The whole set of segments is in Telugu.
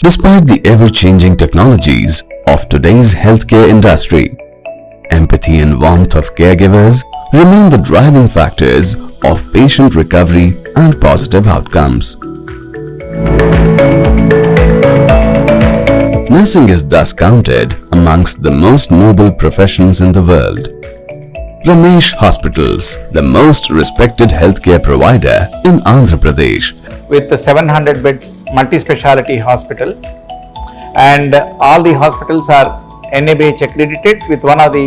Despite the ever-changing technologies of today's healthcare industry, empathy and warmth of caregivers remain the driving factors of patient recovery and positive outcomes. Nursing is thus counted amongst the most noble professions in the world. Ramesh Hospitals, the most respected healthcare provider in Andhra Pradesh, with the 700 beds multi-speciality hospital and all the hospitals are NABH accredited with one of the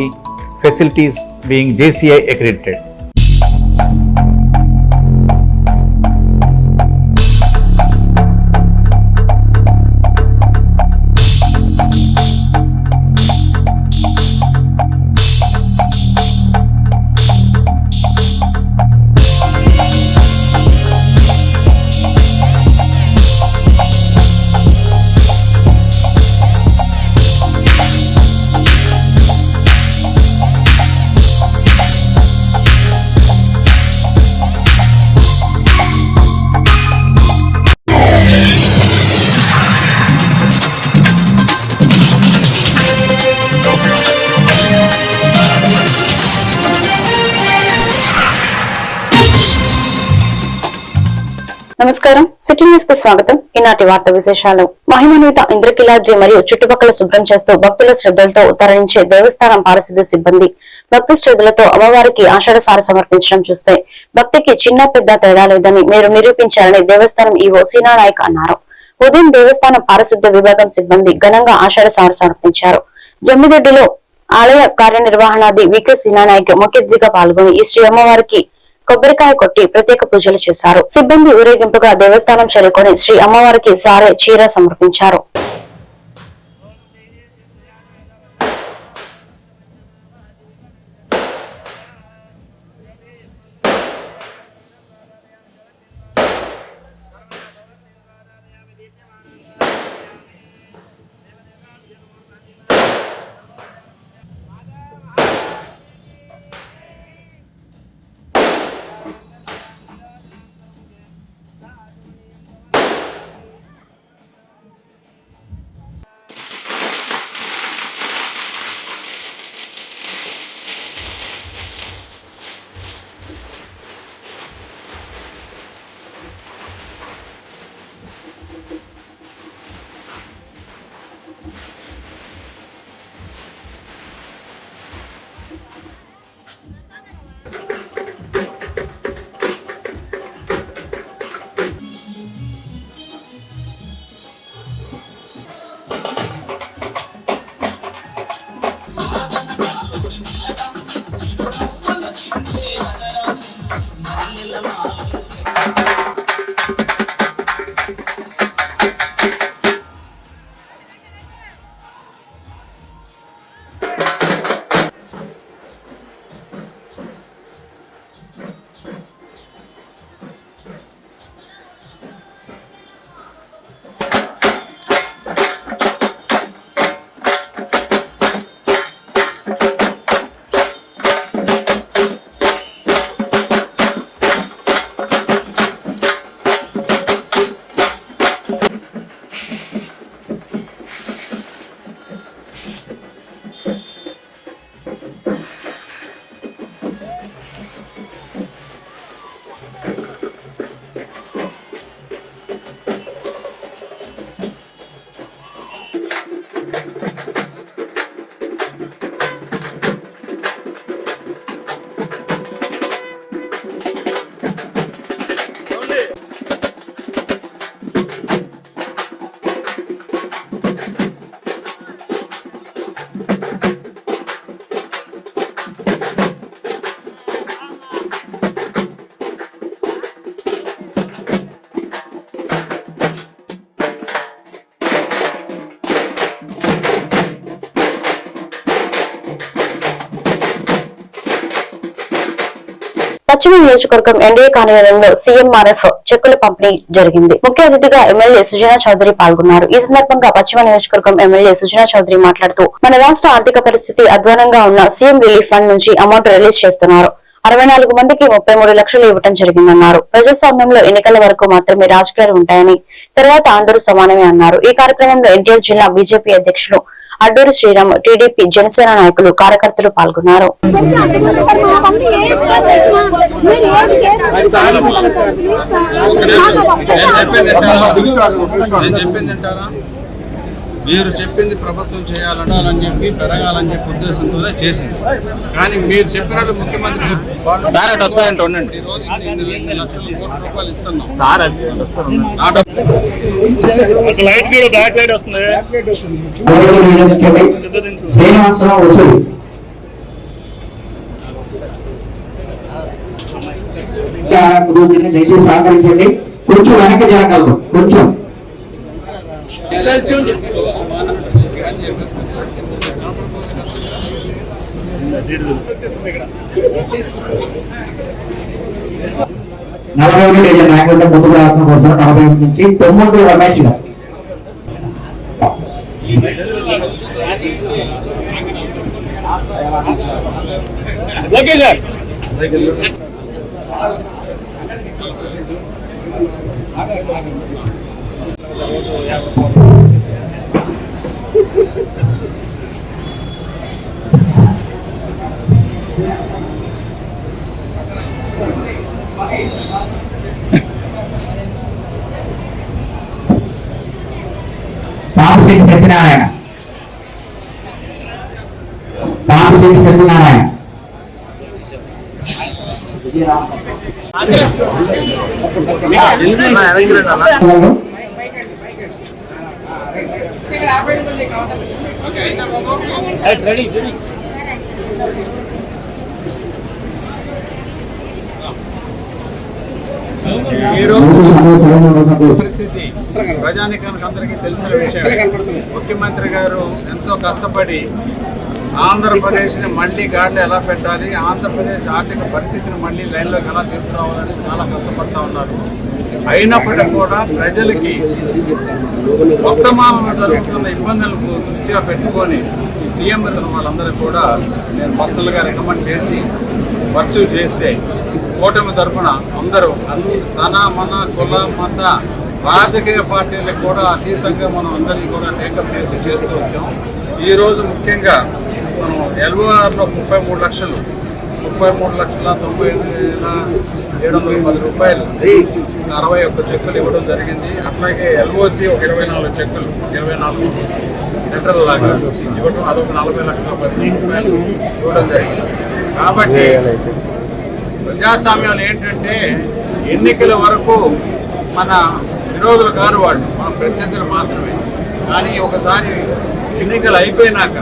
facilities being JCI accredited. నమస్కారం. సిటీ న్యూస్కు స్వాగతం. ఈనాటి వార్త విశేషాలు. మహిమనీత ఇంద్రకిలాద్రి మరియు చుట్టుపక్కల శుభ్రం చేస్తూ భక్తుల శ్రద్ధలతో తరలించే దేవస్థానం పారిశుద్ధ్య సిబ్బంది భక్తి శ్రద్ధలతో అమ్మవారికి ఆషాఢసార సమర్పించడం చూస్తే భక్తికి చిన్న పెద్ద తేడా లేదని మీరు నిరూపించారని దేవస్థానం ఈవో సీనానాయక్ అన్నారు. ఉదయం దేవస్థానం పారిశుద్ధ్య విభాగం సిబ్బంది ఘనంగా ఆషాఢసార సమర్పించారు. జమ్మిదొడ్డిలో ఆలయ కార్యనిర్వహణాధి వికే సీనానాయక్ ముఖ్య అతిథిగా పాల్గొని ఈ శ్రీ అమ్మవారికి కొబ్బరికాయ కొట్టి ప్రత్యేక పూజలు చేశారు. సిబ్బంది ఊరేగింపుగా దేవస్థానం చేరుకొని శ్రీ అమ్మవారికి సారే చీర సమర్పించారు. పశ్చిమ నియోజకవర్గం ఎన్డీఏ కార్యాలయంలో సీఎంఆర్ఎఫ్ చెక్కుల పంపిణీ జరిగింది. ముఖ్య అతిథిగా ఎమ్మెల్యే సుజనా చౌదరి పాల్గొన్నారు. ఈ సందర్భంగా పశ్చిమ నియోజకవర్గం ఎమ్మెల్యే సుజనా చౌదరి మాట్లాడుతూ మన రాష్ట్ర ఆర్థిక పరిస్థితి అధ్వానంగా ఉన్న సీఎం రిలీఫ్ ఫండ్ నుంచి అమౌంట్ రిలీజ్ చేస్తున్నారు. అరవై నాలుగు మందికి ముప్పై మూడు లక్షలు ఇవ్వటం జరిగిందన్నారు. ప్రజాస్వామ్యంలో ఎన్నికల వరకు మాత్రమే రాజకీయాలు ఉంటాయని తర్వాత అందరూ సమానమే అన్నారు. ఈ కార్యక్రమంలో ఎన్టీఆర్ జిల్లా బీజేపీ అధ్యక్షులు అడ్డూరు శ్రీరామ్ టీడీపీ జనసేన నాయకులు కార్యకర్తలు పాల్గొన్నారు. నేను చెప్పింది మాకు వింటారా? నేను చెప్పింది వింటారా? మీరు చెప్పింది ప్రభుత్వం చేయాలని చెప్పి పెరగాలని చెప్పి ఉద్దేశంతోనే చేసింది. కానీ మీరు చెప్పినట్లు ముఖ్యమంత్రి సార్ అటు వస్తారంటే ఉండండి. ఈ రోజు ఇన్ని- ఇన్ని లక్షల కోట్ల రూపాయలు ఇస్తున్నాం. సార్ ఆ డబ్బు లైట్ కూడా బ్యాక్ లైట్ వస్తుంది. గోడలు వేయడం శ్రీనివాసరావు వసూలు. ఇంకా కుటుంబాన్ని దయచేసి సహకరించండి. కొంచెం వెనక్కి జరగలరు కొంచెం. నలభై ఒకటి వెళ్ళి నాయకుడు ముందుకు రాసిన కోసం నలభై ఒకటి నుంచి తొమ్మిది Ramesh garu. Okay sir. పాపశెట్టి Satyanarayana Papasetti Satyanarayana ఈ రోజు పరిస్థితి. ప్రజానికానికి అందరికీ తెలిసిన విషయం. ముఖ్యమంత్రి గారు ఎంతో కష్టపడి ఆంధ్రప్రదేశ్ని మళ్ళీ గాడిలో ఎలా పెట్టాలి ఆంధ్రప్రదేశ్ ఆర్థిక పరిస్థితిని మళ్ళీ లైన్లోకి ఎలా తీసుకురావాలని చాలా కష్టపడతా ఉన్నారు. అయినప్పటికీ కూడా ప్రజలకి వర్తమానంలో జరుగుతున్న ఇబ్బందులకు దృష్టిగా పెట్టుకొని సీఎం ఇతర వాళ్ళందరూ కూడా నేను పర్సనల్గా రికమెండ్ చేసి పర్సూ చేస్తే కూటమి తరఫున అందరూ తన మన కుల మత రాజకీయ పార్టీలకు కూడా అతీతంగా మనం అందరినీ కూడా టేకప్ చేసి చేస్తూ వచ్చాం. ఈరోజు ముఖ్యంగా మనం ఎల్ఓఆర్లో ముప్పై మూడు లక్షలు ముప్పై మూడు లక్షల తొంభై ఐదు వేల ఏడు వందల పది రూపాయలు అరవై ఒక్క చెక్కులు ఇవ్వడం జరిగింది. అట్లాగే ఎల్ఓసి ఒక ఇరవై నాలుగు చెక్కులు ఇరవై నాలుగు లీటర్ల లాగా ఇవ్వడం అదొక నలభై లక్షల పది రూపాయలు ఇవ్వడం జరిగింది. కాబట్టి ప్రజాస్వామ్యంలో ఏంటంటే ఎన్నికల వరకు మన విరోధులు కారు వాళ్ళు మన ప్రత్యర్థులు మాత్రమే. కానీ ఒకసారి ఎన్నికలు అయిపోయినాక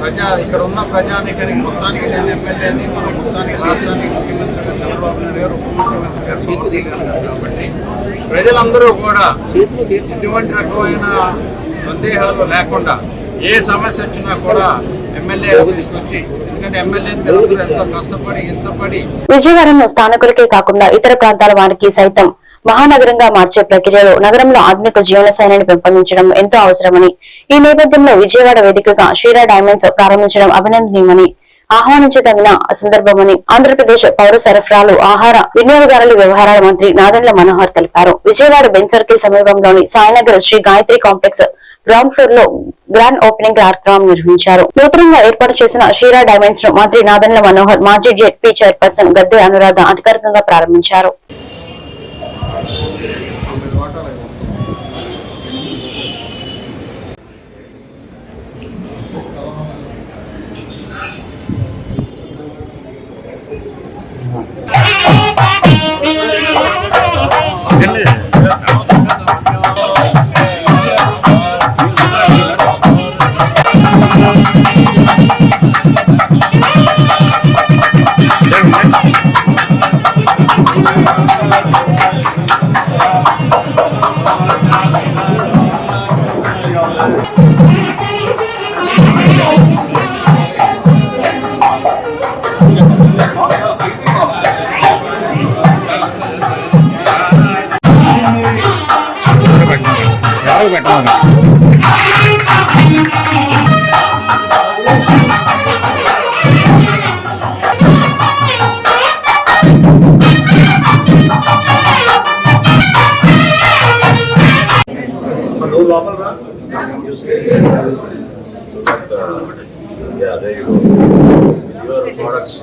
ప్రజా ఇక్కడ ఉన్న ప్రజానికానికి మొత్తానికి నేను ఎమ్మెల్యేని మన మొత్తానికి రాష్ట్రానికి ముఖ్యమంత్రి గారు చంద్రబాబు నాయుడు గారు ఉప ముఖ్యమంత్రి గారు కాబట్టి ప్రజలందరూ కూడా ఎటువంటి రకమైన సందేహాలు లేకుండా ఏ సమస్య వచ్చినా కూడా ఎమ్మెల్యే ఆఫీస్కి విజయవాడను స్థానికులకే కాకుండా ఇతర ప్రాంతాల వారికి సైతం మహానగరంగా మార్చే ప్రక్రియలో నగరంలో ఆధునిక జీవన శైలిని పెంపొందించడం ఎంతో అవసరమని ఈ నేపథ్యంలో విజయవాడ వేదికగా షీరా డైమండ్స్ ప్రారంభించడం అభినందనీయమని ఆహ్వానించదగిన సందర్భమని ఆంధ్రప్రదేశ్ పౌర సరఫరాలు ఆహార వినియోగదారుల వ్యవహారాల మంత్రి నాదెండ్ల మనోహర్ తెలిపారు. విజయవాడ బెన్ సర్కిల్ సమీపంలోని సాయినగర్ శ్రీ గాయత్రి కాంప్లెక్స్ గ్రౌండ్ ఫ్లోర్లో గ్రాండ్ ఓపెనింగ్ కార్యక్రమం నిర్వహించారు నూతనంగా ఏర్పాటు చేసిన షీరా డైమండ్స్ను మంత్రి నాదన్ల మనోహర్ మాజీ జెడ్పీ చైర్పర్సన్ గద్దె అనురాధ అధికారికంగా ప్రారంభించారు Thank you. you say that, uh, yeah, there you go. Your products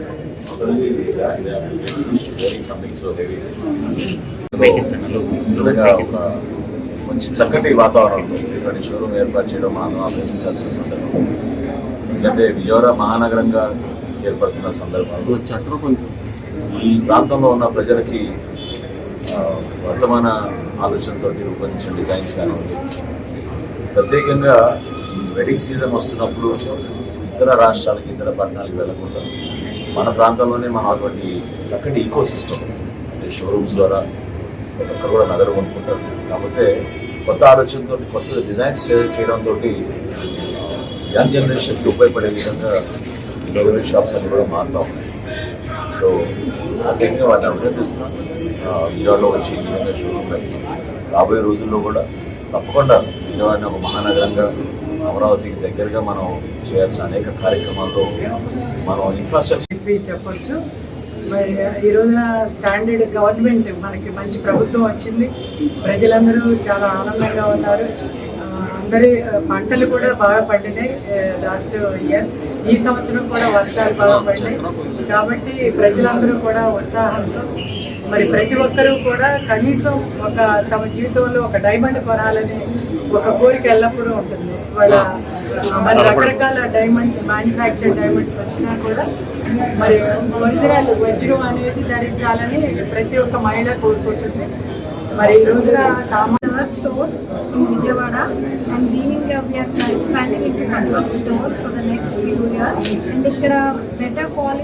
మంచి చక్కటి వాతావరణం ఇటువంటి షోరూమ్ ఏర్పాటు చేయడం మనం ఆలోచించాల్సిన సందర్భం ఎందుకంటే విజయవాడ మహానగరంగా ఏర్పడుతున్న సందర్భం ఈ ప్రాంతంలో ఉన్న ప్రజలకి వర్తమాన ఆలోచనతో రూపొందించిన డిజైన్స్ కానివ్వండి ప్రత్యేకంగా వెడ్డింగ్ సీజన్ వస్తున్నప్పుడు ఇతర రాష్ట్రాలకి ఇతర పట్టణాలకు వెళ్ళకుండా మన ప్రాంతంలోనే మనం అటువంటి చక్కటి ఈకో సిస్టమ్ షోరూమ్స్ ద్వారా ప్రతి ఒక్కరు కూడా నగరం కొనుక్కుంటారు. కాకపోతే కొత్త ఆలోచనతో కొత్త డిజైన్స్ చేయడంతో యంగ్ జనరేషన్కి ఉపయోగపడే విధంగా ఈ షాప్స్ అన్ని కూడా మారుతూ ఉన్నాయి. సో అదేవిధంగా వాటిని అభినందిస్తున్నాను విజయవాడలో వచ్చి ఈ విధంగా షోరూమ్ రాబోయే రోజుల్లో కూడా తప్పకుండా విజయవాడని ఒక మహానగరంగా అమరావతికి దగ్గరగా మనం చేయాల్సిన అనేక కార్యక్రమాల్లో మనం ఇన్ఫ్రాస్ట్రక్చర్ చెప్పి చెప్పొచ్చు. మరి ఈ రోజున స్టాండర్డ్ గవర్నమెంట్ మనకి మంచి ప్రభుత్వం వచ్చింది. ప్రజలందరూ చాలా ఆనందంగా ఉన్నారు. అందరి పంటలు కూడా బాగా పండినాయి లాస్ట్ ఇయర్. ఈ సంవత్సరం కూడా వర్షాలు బాగా పడినాయి. కాబట్టి ప్రజలందరూ కూడా ఉత్సాహంతో మరి ప్రతి ఒక్కరూ కూడా కనీసం ఒక తమ జీవితంలో ఒక డైమండ్ కొనాలని ఒక కోరిక ఎల్లప్పుడూ ఉంటుంది. వాళ్ళ మరి రకరకాల డైమండ్స్ మ్యానుఫ్యాక్చర్ డైమండ్స్ వచ్చినా కూడా మరి ఒరిజినల్ వజ్రం అనేది ధరించాలని ప్రతి ఒక్క మహిళ కోరుకుంటుంది. మరి ఈ రోజున సామాన్య and being uh, we are expanding into couple of stores for the next few years. And ఇక్కడ better quality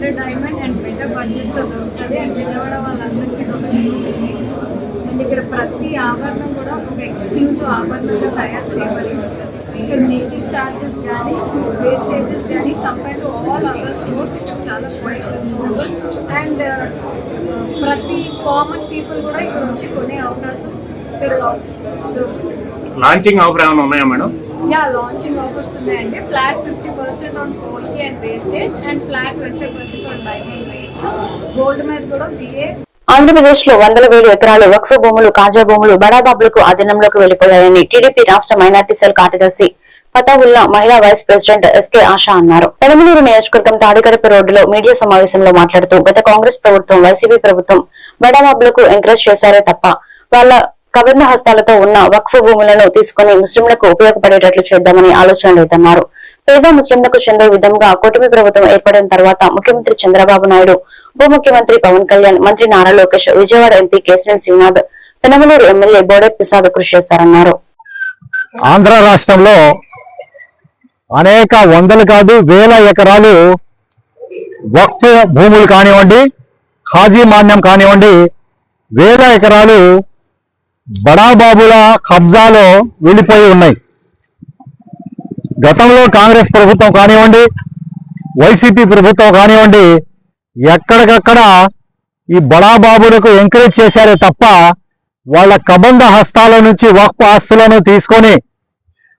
better diamond and better బడ్జెట్లో తో దొరుకుతుంది. అండ్ విజయవాడ వాళ్ళందరికీ ఇది ఒక అండ్ ఇక్కడ ప్రతి ఆభరణం కూడా ఒక ఎక్స్క్లూజివ్ ఆభరణంగా తయారు చేయబడి ఉంటుంది. ఇక్కడ మ్యూజిక్ ఛార్జెస్ కానీ వేస్టేజెస్ కానీ compare to all other stores చాలా క్వైట్ అండ్ uh, ప్రతి కామన్ పీపుల్ కూడా ఇక్కడ వచ్చి కొనే అవకాశం ఇక్కడ లాంచింగ్ ఆఫర్ ఏమైనా ఉన్నాయా మేడం? యా లాంచింగ్ ఆఫర్స్ ఉన్నాయండి flat fifty percent on gold and wastage and flat twenty five percent on diamond rates gold మీద కూడా బిఏ ఆంధ్రప్రదేశ్లో వందల వేలు ఎకరాలు వక్ఫ్ భూములు కాజా భూములు బడాబాబులకు అధీనంలోకి వెళ్ళిపోయాయని టీడీపీ రాష్ట్ర మైనార్టీ సెల్ కార్యదర్శి ఫతావుల్లా మహిళా వైస్ ప్రెసిడెంట్ ఎస్కే ఆశా అన్నారు. పెనమలూరు నియోజకవర్గం తాడికడప రోడ్డులో మీడియా సమావేశంలో మాట్లాడుతూ గత కాంగ్రెస్ ప్రభుత్వం వైసీపీ ప్రభుత్వం బడాబాబులకు ఎంకరేజ్ చేశారే తప్ప వాళ్ళ కవర్ణ హస్తాలతో ఉన్న వక్ఫ్ భూములను తీసుకుని ముస్లింలకు ఉపయోగపడేటట్లు చేద్దామని ఆలోచన లేదన్నారు పేద ముస్లింలకు చెందే విధంగా కూటమి ప్రభుత్వం ఏర్పడిన తర్వాత ముఖ్యమంత్రి చంద్రబాబు నాయుడు ఉప ముఖ్యమంత్రి పవన్ కళ్యాణ్ మంత్రి నారా లోకేష్ విజయవాడ ఎంపీ కేశినేని శ్రీనాథ్ పెనమలూరు ఎమ్మెల్యే బోడే ప్రసాద్ కృషి చేశారన్నారు. ఆంధ్ర రాష్ట్రంలో అనేక వందలు కాదు వేల ఎకరాలు వక్ఫ్ భూములు కానివ్వండి హాజీ మాన్యం కానివ్వండి వేల ఎకరాలు బడాబాబుల కబ్జాలో వెళ్ళిపోయి ఉన్నాయి. గతంలో కాంగ్రెస్ ప్రభుత్వం కానివ్వండి వైసీపీ ప్రభుత్వం కానివ్వండి ఎక్కడికక్కడ ఈ బడాబాబులకు ఎంకరేజ్ చేశారే తప్ప వాళ్ళ కబంధ హస్తాల నుంచి వక్ఫ్ ఆస్తులను తీసుకొని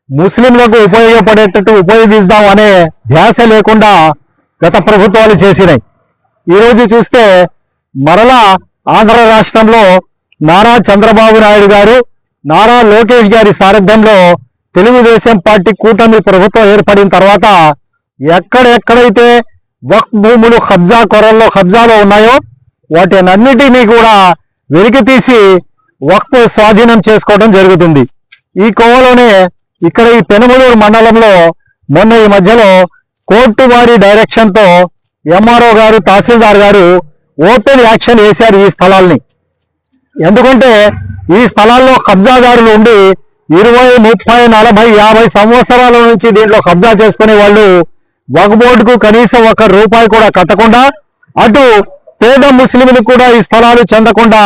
ముస్లింలకు ఉపయోగపడేటట్టు ఉపయోగిద్దాం అనే ధ్యాస లేకుండా గత ప్రభుత్వాలు చేసినాయి. ఈరోజు చూస్తే మరలా ఆంధ్ర రాష్ట్రంలో నారా చంద్రబాబు నాయుడు గారు నారా లోకేష్ గారి సారథ్యంలో తెలుగుదేశం పార్టీ కూటమి ప్రభుత్వం ఏర్పడిన తర్వాత ఎక్కడెక్కడైతే వక్ భూములు కబ్జా కొరల్లో కబ్జాలో ఉన్నాయో వాటినన్నిటినీ కూడా వెలికి తీసి వక్ఫ్ స్వాధీనం చేసుకోవడం జరుగుతుంది. ఈ కోవలోనే ఇక్కడ ఈ పెనుమలూరు మండలంలో మొన్న ఈ మధ్యలో కోర్టు వారి డైరెక్షన్తో ఎంఆర్ఓ గారు తహసీల్దార్ గారు ఓపెన్ యాక్షన్ వేశారు ఈ స్థలాల్ని. ఎందుకంటే ఈ స్థలాల్లో కబ్జాదారులు ఉండి ఇరవై ముప్పై నలభై యాభై సంవత్సరాల నుంచి దీంట్లో కబ్జా చేసుకునే వాళ్ళు వక్ బోర్డుకు కనీసం ఒక రూపాయి కూడా కట్టకుండా అటు పేద ముస్లింలు కూడా ఈ స్థలాలు చెందకుండా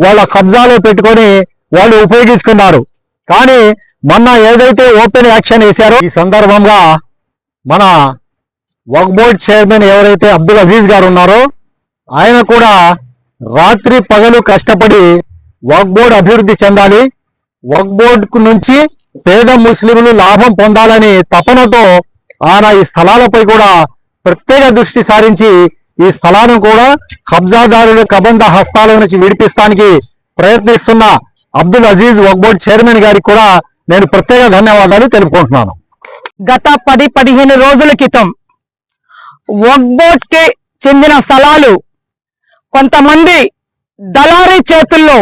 వాళ్ళ కబ్జాలో పెట్టుకొని వాళ్ళు ఉపయోగించుకున్నారు. కానీ మొన్న ఏదైతే ఓపెన్ యాక్షన్ వేశారో ఈ సందర్భంగా మన వక్ బోర్డ్ చైర్మన్ ఎవరైతే అబ్దుల్ అజీజ్ గారు ఉన్నారో ఆయన కూడా రాత్రి పగలు కష్టపడి వక్ అభివృద్ధి చెందాలి. వక్ బోర్డు నుంచి పేద ముస్లింలు లాభం పొందాలని తపనతో ఆయన ఈ స్థలాలపై కూడా ప్రత్యేక దృష్టి సారించి ఈ స్థలాలను కూడా కబ్జాదారుల కబంధ హస్తాల నుంచి విడిపిస్తానికి ప్రయత్నిస్తున్న అబ్దుల్ అజీజ్ వక్బోర్డ్ చైర్మన్ గారికి కూడా నేను ప్రత్యేక ధన్యవాదాలు తెలుపుకుంటున్నాను. గత పది పదిహేను రోజుల క్రితం వక్బోట్కి చెందిన స్థలాలు కొంతమంది దళారీ చేతుల్లో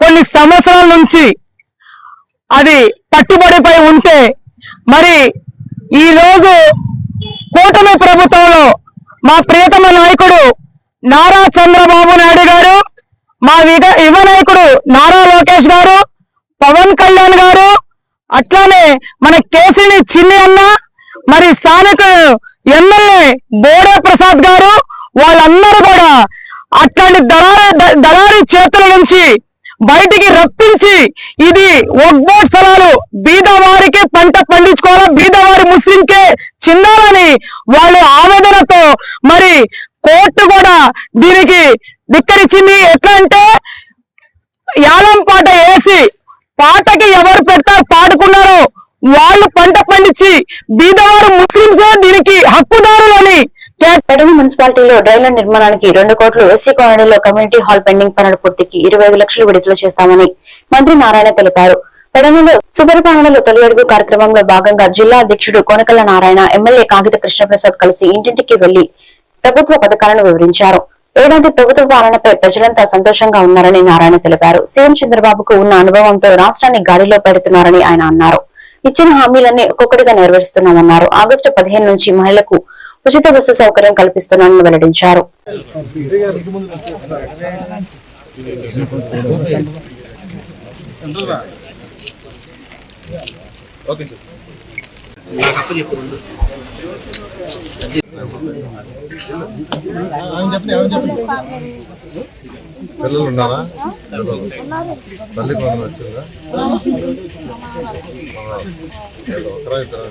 కొన్ని సంవత్సరాల నుంచి అది పట్టుబడిపై ఉంటే మరి ఈ రోజు కూటమి ప్రభుత్వంలో మా ప్రియతమ నాయకుడు నారా చంద్రబాబు నాయుడు గారు మా యువ నాయకుడు నారా లోకేష్ గారు పవన్ కళ్యాణ్ గారు అట్లానే మన కేసీని చిన్ని అన్న మరి స్థానిక ఎమ్మెల్యే బోడే ప్రసాద్ గారు వాళ్ళందరూ కూడా అట్లాంటి దళారీ దళారీ చేతుల నుంచి బయటికి రప్పించి ఇది ఒగ్బోట్ స్థలాలు. బీదవారికే పంట పండించుకోవాలా? బీదవారి ముస్లింకే చిన్నారని వాళ్ళు ఆవేదనతో మరి కోర్టు కూడా దీనికి ధిక్కరించింది ఎట్లా అంటే యాలం పాట వేసి పాటకి ఎవరు పెడతారు? పాడుకున్నారో. వాళ్ళు పంట పండించి బీదవారు ముస్లింస్ దీనికి హక్కుదారులని పెడన మున్సిపాలిటీలో డ్రైన్ల నిర్మాణానికి రెండు కోట్లు ఎస్సీ కాలనీలో కమ్యూనిటీ హాల్ పెండింగ్ పనుల పూర్తికి ఇరవై ఐదు లక్షలు విడుదల చేస్తామని మంత్రి నారాయణ తెలిపారు. పెడనలో సుపరిపాలనలో తొలి అడుగు కార్యక్రమంలో భాగంగా జిల్లా అధ్యక్షుడు కోనకల్ల నారాయణ ఎమ్మెల్యే కాగిత కృష్ణప్రసాద్ కలిసి ఇంటింటికి వెళ్ళి ప్రభుత్వ పథకాలను వివరించారు. ఏడాది ప్రభుత్వ పాలనపై ప్రజలంతా సంతోషంగా ఉన్నారని నారాయణ తెలిపారు. సీఎం చంద్రబాబుకు ఉన్న అనుభవంతో రాష్ట్రాన్ని గాలిలో పెడుతున్నారని ఆయన అన్నారు. ఇచ్చిన హామీలన్నీ ఒక్కొక్కటిగా నెరవేరుస్తున్నామన్నారు. ఆగస్టు పదిహేను నుంచి మహిళలకు ఉచిత బస్సు సౌకర్యం కల్పిస్తున్నామని వెల్లడించారు. ఓకే సార్ పిల్లలు ఉన్నారా తల్లి కొందరు వచ్చిందా ఒకరా ఇద్దరా.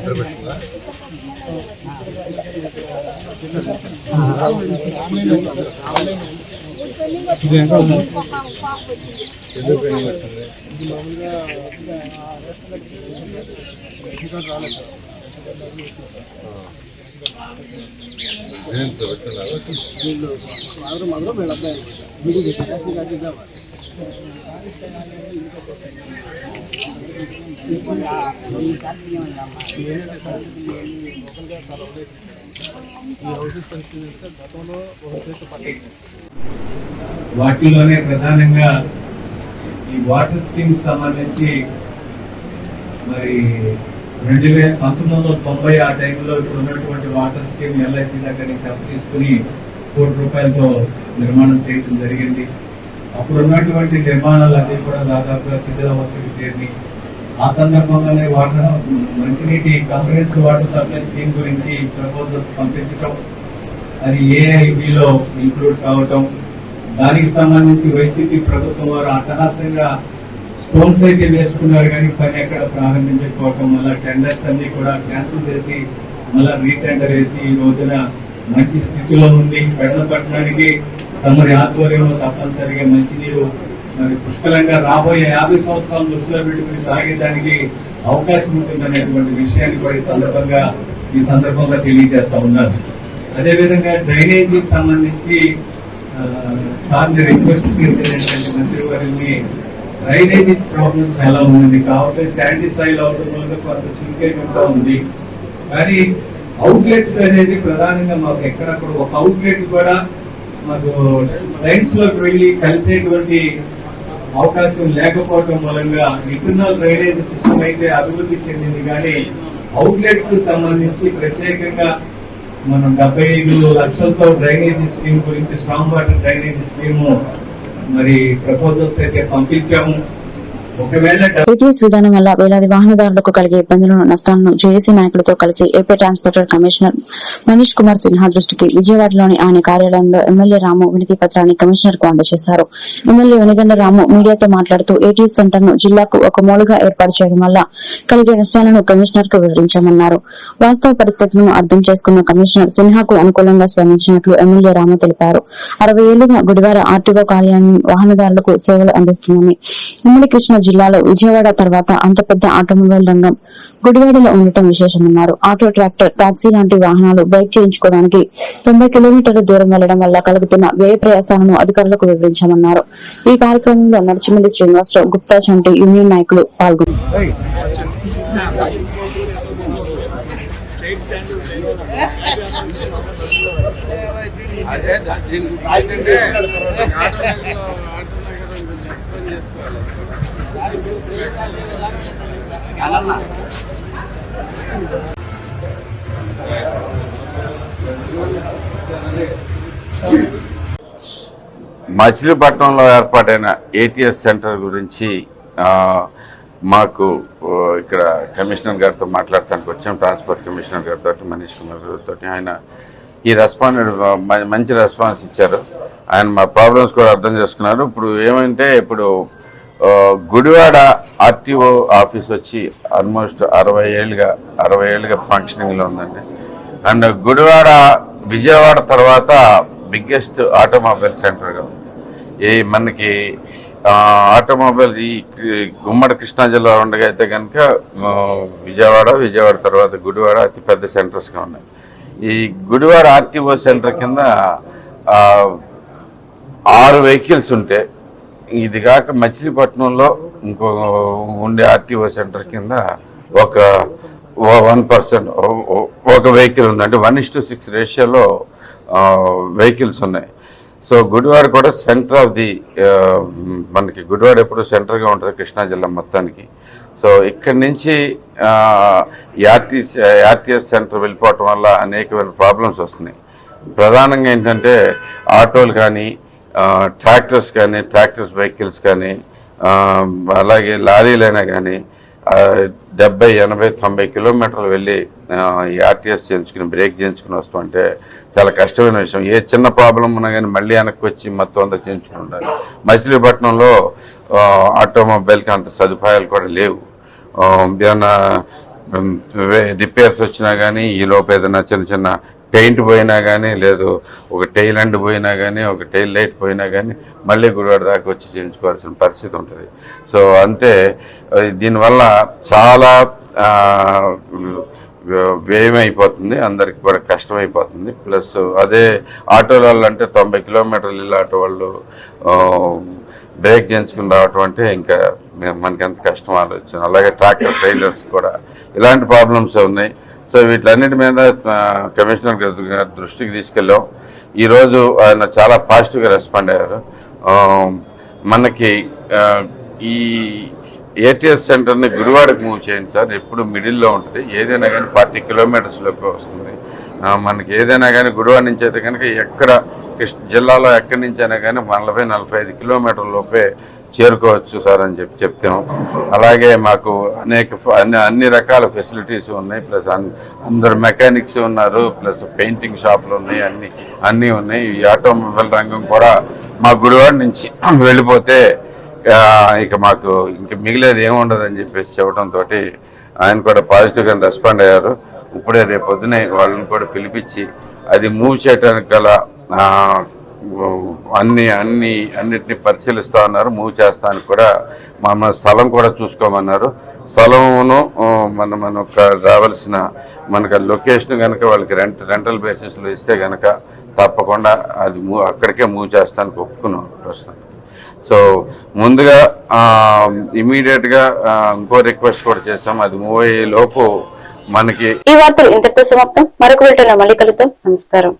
ఇద్దరు పెట్టిందా? ఎందుకు వాటిలోనే ప్రధానంగా ఈ వాటర్ స్కీమ్ సంబంధించి మరి రెండు వేల పంతొమ్మిది వందల తొంభై ఆ టైంలో ఇప్పుడు ఉన్నటువంటి వాటర్ స్కీమ్ ఎల్ఐసి దగ్గర నుంచి అప్పు తీసుకుని కోటి రూపాయలతో నిర్మాణం చేయడం జరిగింది. అప్పుడు ఉన్నటువంటి నిర్మాణాలు అన్ని కూడా దాదాపుగా శిథిలావస్థకు చేరి ఆ సందర్భంగానే వాటర్ మంచినీటి కాంగ్రెస్ వాటర్ సప్లై స్కీమ్ గురించి ప్రపోజల్స్ పంపించడం అది ఏఐబిలో ఇంక్లూడ్ కావటం దానికి సంబంధించి వైసీపీ ప్రభుత్వం వారు అట్టహాసంగా స్టోన్స్ అయితే వేసుకున్నారు కానీ పని ఎక్కడ ప్రారంభించకపోవటం మళ్ళీ టెండర్స్ అన్ని కూడా క్యాన్సిల్ చేసి మళ్ళా రీటెండర్ వేసి ఈ రోజున మంచి స్థితిలో ఉంది పెద్ద పట్టణానికి తమరి ఆధ్వర్యంలో తప్పనిసరిగా మంచినీరు మరి పుష్కలంగా రాబోయే యాభై సంవత్సరాలు దృష్టిలో పెట్టుకుని తాగేదానికి అవకాశం ఉంటుందనేటువంటి విషయాన్ని కూడా ఈ సందర్భంగా ఈ సందర్భంగా తెలియజేస్తా ఉన్నారు అదేవిధంగా డ్రైనేజీకి సంబంధించి సార్ సార్ని రిక్వెస్ట్ చేసేది ఏంటంటే మంత్రి వారిని డ్రైనేజీ ప్రాబ్లమ్ చాలా ఉంది కాబట్టి శాండీ సాయిల్ అవడం వల్ల కొంత చింకేటంగా ఉంది. కానీ అవుట్లెట్స్ అనేది ప్రధానంగా మాకు ఎక్కడక్కడ ఒక అవుట్లెట్ కూడా మాకు లైన్స్లోకి వెళ్ళి కలిసేటువంటి అవకాశం లేకపోవడం మూలంగా ఇంటర్నల్ డ్రైనేజ్ సిస్టమ్ అయితే అభివృద్ధి చెందింది. కానీ అవుట్లెట్స్ సంబంధించి ప్రత్యేకంగా మనం డెబ్బై ఐదు లక్షలతో డ్రైనేజీ స్కీమ్ గురించి స్ట్రాంగ్ వాటర్ డ్రైనేజీ స్కీము మరి ప్రపోజల్స్ అయితే పంపించాము. ఏపీఎస్ విధానం వల్ల వేలాది వాహనదారులకు కలిగే ఇబ్బందులను నష్టాలను జేఏసీ నాయకులతో కలిసి AP transporter commissioner Manish Kumar Sinha దృష్టికి విజయవాడలోని ఆయన కార్యాలయంలో ఎమ్మెల్యే రాము వినతి పత్రాన్ని కమిషనర్కు అందజేశారు. ఎమ్మెల్యే వెనిగండ రాము మీడియాతో మాట్లాడుతూ ఏటీఎస్ సెంటర్ను జిల్లాకు ఒక మూలుగా ఏర్పాటు చేయడం వల్ల కలిగే నష్టాలను కమిషనర్కు వివరించామన్నారు. వాస్తవ పరిస్థితులను అర్థం చేసుకున్న కమిషనర్ సిన్హాకు అనుకూలంగా స్పందించినట్లు ఎమ్మెల్యే రాము తెలిపారు. అరవై ఏళ్ళుగా గుడివార ఆర్టీఓ కార్యాలయం వాహనదారులకు సేవలు అందిస్తుందని ఉమ్మడి కృష్ణ జిల్లాలో విజయవాడ తర్వాత అంత పెద్ద ఆటోమొబైల్ రంగం గుడివాడలో ఉండటం విశేషమన్నారు. ఆటో ట్రాక్టర్ టాక్సీ లాంటి వాహనాలు బైక్ చేయించుకోవడానికి తొంభై కిలోమీటర్ల దూరం వెళ్ళడం వల్ల కలుగుతున్న వ్యయ ప్రయాసాలను అధికారులకు వివరించామన్నారు. ఈ కార్యక్రమంలో నడిచిమల్లి శ్రీనివాసరావు గుప్తా చంటి యూనియన్ నాయకులు పాల్గొన్నారు అదే దా- దీని గురించి ఏంటంటే ఆటో నగర్లో ఆటో నగరం కొంచెం ఎక్స్ప్లెయిన్ చేసుకోవాలి మచిలీపట్నంలో ఏర్పాటైన ఏటీఎస్ సెంటర్ గురించి మాకు ఇక్కడ కమిషనర్ గారితో మాట్లాడటానికి వచ్చాం. ట్రాన్స్పోర్ట్ కమిషనర్ గారితో మనీష్ కుమార్ గారితో ఆయన ఈ రెస్పాండ్ మంచి రెస్పాన్స్ ఇచ్చారు. ఆయన మా ప్రాబ్లమ్స్ కూడా అర్థం చేసుకున్నారు. ఇప్పుడు ఏమంటే ఇప్పుడు గుడివాడ ఆర్టీఓ ఆఫీస్ వచ్చి ఆల్మోస్ట్ అరవై ఏళ్ళుగా అరవై ఏళ్ళుగా ఫంక్షనింగ్లో ఉందండి. అండ్ గుడివాడ విజయవాడ తర్వాత బిగ్గెస్ట్ ఆటోమొబైల్ సెంటర్గా ఉంది. ఈ మనకి ఆటోమొబైల్ ఈ గుమ్మడి కృష్ణా జిల్లా ఉండగా అయితే కనుక విజయవాడ విజయవాడ తర్వాత గుడివాడ అతి పెద్ద సెంటర్స్గా ఉన్నాయి. ఈ గుడివాడ ఆర్టీఓ సెంటర్ కింద ఆరు వెహికల్స్ ఉంటే ఇది కాక మచిలీపట్నంలో ఇంకో ఉండే ఆర్టీఓ సెంటర్ కింద ఒక వన్ పర్సెంట్ ఒక వెహికల్ ఉంది అంటే వన్ ఇస్ టు సిక్స్ రేషియోలో వెహికల్స్ ఉన్నాయి. సో గుడివాడ కూడా సెంటర్ ఆఫ్ ది మనకి గుడివాడ ఎప్పుడు సెంటర్గా ఉంటుంది కృష్ణా జిల్లా మొత్తానికి. సో ఇక్కడి నుంచి ఆర్టీసీ ఆర్టీఎస్ సెంటర్ వెళ్ళిపోవటం వల్ల అనేకమైన ప్రాబ్లమ్స్ వస్తున్నాయి. ప్రధానంగా ఏంటంటే ఆటోలు కానీ ట్రాక్టర్స్ కానీ ట్రాక్టర్స్ వెహికల్స్ కానీ అలాగే లారీలైనా కానీ డెబ్బై ఎనభై తొంభై కిలోమీటర్లు వెళ్ళి ఈ ఆర్టీఎస్ చేయించుకుని బ్రేక్ చేయించుకుని వస్తుంటే చాలా కష్టమైన విషయం. ఏ చిన్న ప్రాబ్లం ఉన్నా కానీ మళ్ళీ వెనక్కి వచ్చి మొత్తం అంతా చేయించుకుని ఉండాలి. మచిలీపట్నంలో ఆటోమొబైల్కి అంత సదుపాయాలు కూడా లేవు. ఆ, ఏదైనా రిపేర్స్ వచ్చినా కానీ ఈ ఏదైనా చిన్న చిన్న పెయింట్ పోయినా కానీ లేదు ఒక టైల్ అండ్ పోయినా కానీ ఒక టైల్ లైట్ పోయినా కానీ మళ్ళీ గుడివాడ దాకా వచ్చి చేయించుకోవాల్సిన పరిస్థితి ఉంటుంది. సో అంతే దీనివల్ల చాలా వ్యయం అయిపోతుంది అందరికి కూడా కష్టం అయిపోతుంది ప్లస్ అదే ఆటోల వాళ్ళు అంటే తొంభై కిలోమీటర్లు వెళ్ళి ఆటో వాళ్ళు బ్రేక్ చేయించుకుని రావటం అంటే ఇంకా మనకి ఎంత కష్టం ఆలోచన. అలాగే ట్రాక్టర్ ట్రైలర్స్ కూడా. ఇలాంటి ప్రాబ్లమ్స్ ఉన్నాయి. సో వీటన్నిటి మీద కమిషనర్ గారి దృష్టికి తీసుకెళ్ళాం. ఈరోజు ఆయన చాలా పాజిటివ్గా రెస్పాండ్ అయ్యారు. మనకి ఈ ఏటీఎస్ సెంటర్ని గురువాడకు మూవ్ చేయండి సార్. ఎప్పుడు మిడిల్లో ఉంటుంది. ఏదైనా కానీ ఫార్టీ కిలోమీటర్స్ లోపే వస్తుంది. మనకి ఏదైనా కానీ గురువాడ నుంచి అయితే కనుక ఎక్కడ కృష్ణ జిల్లాలో ఎక్కడి నుంచి అయినా కానీ నలభై నలభై ఐదు కిలోమీటర్ల లోపే చేరుకోవచ్చు సార్ అని చెప్పి చెప్తాం. అలాగే మాకు అనేక అన్ని అన్ని రకాల ఫెసిలిటీస్ ఉన్నాయి. ప్లస్ అన్- అందరు మెకానిక్స్ ఉన్నారు. ప్లస్ పెయింటింగ్ షాపులు ఉన్నాయి. అన్ని అన్నీ ఉన్నాయి. ఈ ఆటోమొబైల్ రంగం కూడా మా గుడివాడ నుంచి వెళ్ళిపోతే ఇక మాకు ఇంక మిగిలేదు ఏముండదు అని చెప్పేసి చెప్పడంతో ఆయన కూడా పాజిటివ్గా రెస్పాండ్ అయ్యారు. ఇప్పుడే రేపు పొద్దునే వాళ్ళని కూడా పిలిపించి అది మూవ్ చేయడానికి గల అన్ని అన్ని అన్నిటిని పరిశీలిస్తా ఉన్నారు మూవ్ చేస్తానికి కూడా మన స్థలం కూడా చూసుకోమన్నారు. స్థలమును మన మన యొక్క రావాల్సిన మనకు లొకేషన్ కనుక వాళ్ళకి రెంట్ రెంటల్ బేసిస్లో ఇస్తే కనుక తప్పకుండా అది మూవ్ అక్కడికే మూవ్ చేస్తానికి ఒప్పుకున్నాం ప్రస్తుతం. సో ముందుగా ఇమీడియట్గా ఇంకో రిక్వెస్ట్ కూడా చేసాం అది మూవ్ అయ్యే లోపు మనకి ఈ వార్తలు ఇంతటితో సమాప్తం. మరొక వీటిలో మళ్ళీ కలుద్దాం. నమస్కారం.